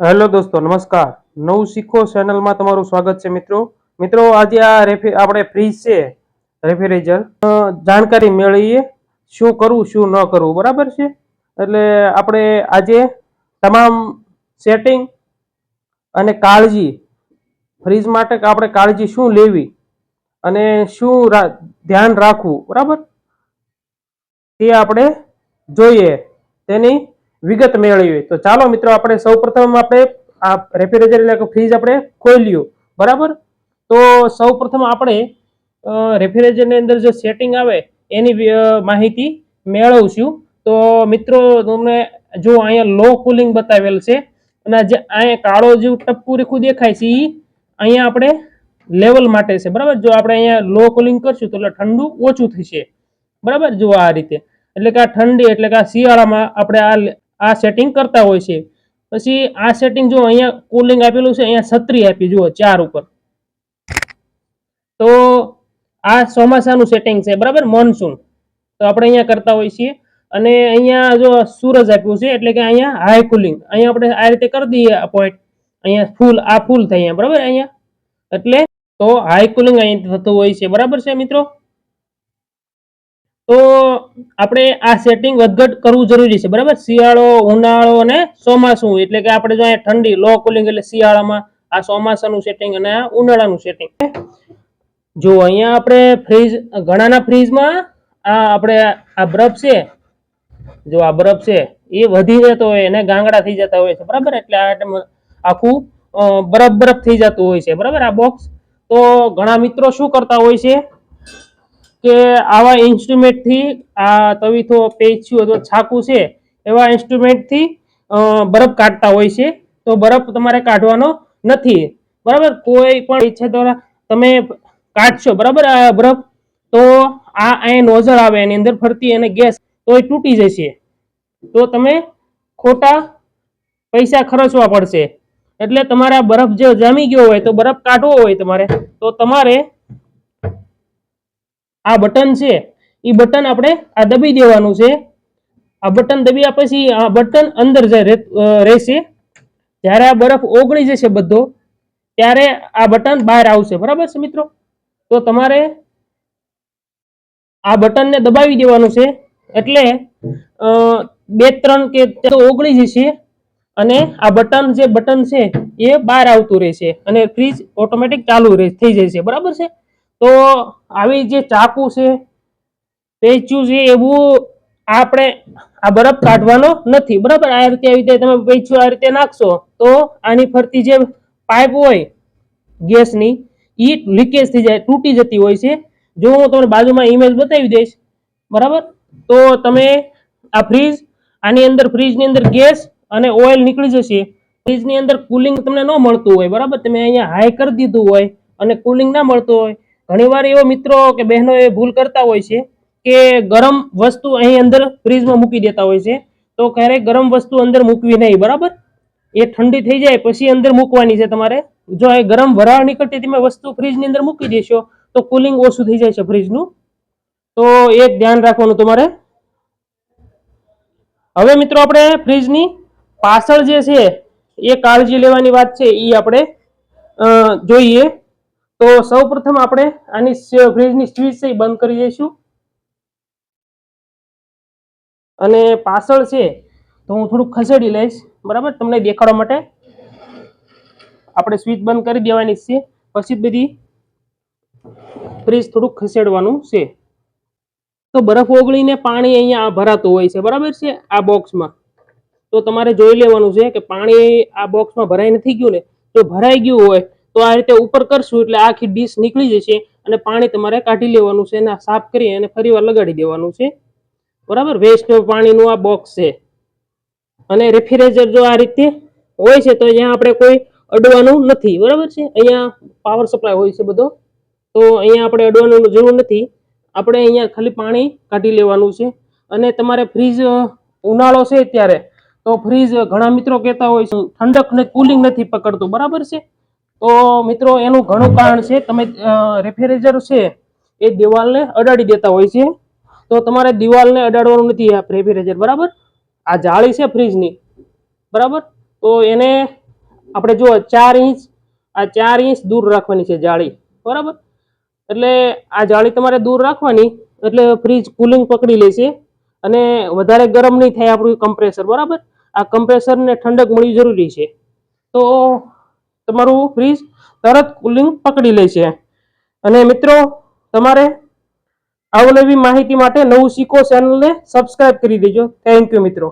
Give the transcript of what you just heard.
Hello દોસ્તો, નમસ્કાર. નવું શીખો ચેનલમાં તમારું સ્વાગત છે મિત્રો. મિત્રો, આજે આ રેફી, આપણે ફ્રીજ છે રેફ્રિજરેટર જાણકારી મેળવીએ શું કરવું, શું ન કરવું, બરાબર છે? એટલે આપણે આજે તમામ સેટિંગ અને કાળજી, ફ્રીજ માટે આપણે કાળજી શું લેવી અને શું ધ્યાન રાખવું, બરાબર? તે આપણે જોઈએ. તેની વિગત મેળવીએ તો ચાલો મિત્રો, આપણે સૌપ્રથમ આપણે આ રેફ્રિજરેટર એટલે કે ફ્રીજ આપણે ખોલ્યું. બરાબર? તો સૌ પ્રથમ આપણે રેફ્રિજરેટરની અંદર જે સેટિંગ આવે, એની માહિતી મેળવશું. તો મિત્રો, તમને જો અહીંયા લો કુલિંગ બતાવેલ છે, અને જે અહીંયા કાળો જેવું ટપકું રેખું દેખાય છે એ અહીંયા આપણે લેવલ માટે છે. બરાબર? જો આપણે અહીંયા લો કુલિંગ કરશું, તો એટલે ઠંડુ ઓછું થશે. બરાબર? જો આ રીતે. એટલે કે આ ઠંડી, એટલે કે આ શિયાળામાં આપણે આ આ સેટિંગ કરતા હોય છે. પછી આ સેટિંગ જો અહીંયા કુલિંગ આપેલું છે, અહીંયા છત્રી આપી, જુઓ, ચાર ઉપર. તો આ ચોમાસાનું સેટિંગ છે, બરાબર? મોનસૂન તો આપણે અહીંયા કરતા હોઈએ છીએ. અને અહીંયા જો સૂરજ આપ્યું છે, એટલે કે અહીંયા હાઈ કુલિંગ અહીંયા આપણે આ રીતે કરી દઈએ પોઈન્ટ અહીંયા ફૂલ, આ ફૂલ થાય બરાબર? અહીંયા. એટલે તો હાઈ કુલિંગ અહીંયા થતું હોય છે. બરાબર છે, મિત્રો? તો આપણે આ સેટિંગ વધઘટ કરવું જરૂરી છે, બરાબર? શિયાળો, ઉનાળો અને ચોમાસું, એટલે કે આપણે જો અહીંયા ઠંડી લો કુલિંગ એટલે શિયાળામાં આ ચોમાસાનું સેટિંગ અને આ ઉનાળાનું સેટિંગ જો અહીંયા આપણે ફ્રીજ ઘણાના ફ્રીજમાં આ આપણે આ બરફ છે, જો આ બરફ છે, એ વધી જતો હોય, એને ગાંગડા થઈ જતા હોય છે, બરાબર? એટલે આ આખું બરફ બરફ થઈ જતું હોય છે, બરાબર? આ બોક્સ તો ઘણા મિત્રો શું કરતા હોય છે કે આવા ઇન્સ્ટ્રુમેન્ટથી આ તવીથો પેચ્યું અથવા છાકું છે, એવા ઇન્સ્ટ્રુમેન્ટથી બરફ કાઢતા હોય છે. તો બરફ તમારે કાઢવાનો નથી. બરાબર? કોઈ પણ ઈચ્છા દ્વારા તમે કાઢશો, બરાબર? આ બરફ, તો આ અહીં નોઝલ આવે, એની અંદર ફરતી અને ગેસ, તો એ તૂટી જશે. તો તમે ખોટા પૈસા ખર્ચવા પડશે. એટલે તમારે બરફ જે જામી ગયો હોય, તો બરફ કાઢવો હોય તમારે. તો તમારે આ બટન છે એ બટન આપણે આ દબી દેવાનું છે. આ બટન દબ્યા પછી આ બટન અંદર રહેશે, જ્યારે આ બરફ ઓગળી જશે બધો, ત્યારે આ બટન બહાર આવશે. બરાબર છે મિત્રો? તો તમારે આ બટનને દબાવી દેવાનું છે, એટલે બે ત્રણ કે તો ઓગળી જશે અને આ બટન જે બટન છે, એ બહાર આવતું રહેશે અને ફ્રીજ ઓટોમેટિક ચાલુ થઈ જશે. બરાબર છે? તો આવી જે ચાકુ છે પેચું છે, એવું આપણે આ બરફ કાઢવાનો નથી. બરાબર? આ રીતે આવી રીતે તમે પેચું આ રીતે નાખશો, તો આની ફરતી જે પાઇપ હોય, ગેસની એ લીકેજ થઈ જાય, તૂટી જતી હોય છે. જો હું તમને બાજુમાં ઇમેજ બતાવી દઈશ, બરાબર? તો તમે આ ફ્રીજ આની અંદર ફ્રીજની અંદર ગેસ અને ઓઇલ નીકળી જશે. ફ્રીજની અંદર કુલિંગ તમને ન મળતું હોય, બરાબર? તમે અહીંયા હાઈ કરી દીધું હોય અને કુલિંગ ના મળતું હોય ઘણીવાર એવો મિત્રો કે બહેનો એ ભૂલ કરતા હોય છે કે ગરમ વસ્તુ અહીં અંદર ફ્રીજમાં મૂકી દેતા હોય છે. તો ક્યારેય ગરમ વસ્તુ અંદર મૂકવી નહીં, બરાબર? એ ઠંડી થઈ જાય પછી અંદર મૂકવાની છે તમારે. જો એ ગરમ વરાળ નીકળતી તમે વસ્તુ ફ્રીજની અંદર મૂકી દેશો, તો કુલિંગ ઓછું થઈ જાય છે ફ્રીજનું. તો એ ધ્યાન રાખવાનું તમારે. હવે મિત્રો આપણે ફ્રીજની પાછળ જે છે, એ કાળજી લેવાની વાત છે એ આપણે જોઈએ. તો સૌપ્રથમ આપણે આની સ- ફ્રીજની સ્વિચ છે એ બંધ કરી દઈશું. અને પાછળ છે, તો હું થોડુંક ખસેડી લઈશ, બરાબર? તમને દેખાડવા માટે. આપણે સ્વિચ બંધ કરી દેવાની છે. પછી બધી ફ્રીજ થોડુંક ખસેડવાનું છે. તો બરફ ઓગળીને પાણી અહીંયા ભરાતું હોય છે, બરાબર છે? આ બોક્સમાં. તો તમારે જોઈ લેવાનું છે કે પાણી આ બોક્સમાં ભરાઈ નથી ગયું ને? જો ભરાઈ ગયું હોય તો આ રીતે ઉપર કરશું એટલે આખી ડીશ નીકળી જશે અને પાણી તમારે કાઢી લેવાનું છે અને સાફ કરી અને ફરીવાર લગાડી દેવાનું છે. બરાબર? વેસ્ટ પાણીનું આ બોક્સ છે. અને રેફ્રિજરેટર જો આ રીતે હોય છે, તો અહીંયા આપણે કોઈ અડવાનું નથી. બરાબર છે? અહીંયા પાવર સપ્લાય હોય છે બધો. તો અહીંયા આપણે અડવાનું જરૂર નથી. આપણે અહીંયા ખાલી પાણી કાઢી લેવાનું છે. અને તમારે ફ્રીજ ઉનાળો છે ત્યારે તો ફ્રીજ ઘણા મિત્રો કહેતા હોય છે, ઠંડક ને કુલિંગ નથી પકડતું. બરાબર છે? તો મિત્રો, એનું ઘણું કારણ છે, તમે રેફ્રિજરેટર છે, એ દિવાલને અડાડી દેતા હોય છે. તો તમારે દિવાલને અડાડવાનું નથી આ રેફ્રિજરેટર બરાબર? આ જાળી છે ફ્રીજની, બરાબર? તો એને આપણે જો ચાર ઇંચ, આ ચાર ઇંચ દૂર રાખવાની છે જાળી, બરાબર? એટલે આ જાળી તમારે દૂર રાખવાની, એટલે ફ્રીજ કુલિંગ પકડી લેશે અને વધારે ગરમ નહીં થાય આપણું કમ્પ્રેસર બરાબર? આ કમ્પ્રેસરને ઠંડક મળવી જરૂરી છે. તો તમારું ફ્રીજ તરત કુલિંગ પકડી લે છે. અને મિત્રો, તમારે અવનવી માહિતી માટે નવું શીખો ચેનલને સબસ્ક્રાઈબ કરી દેજો. થેન્ક યુ મિત્રો.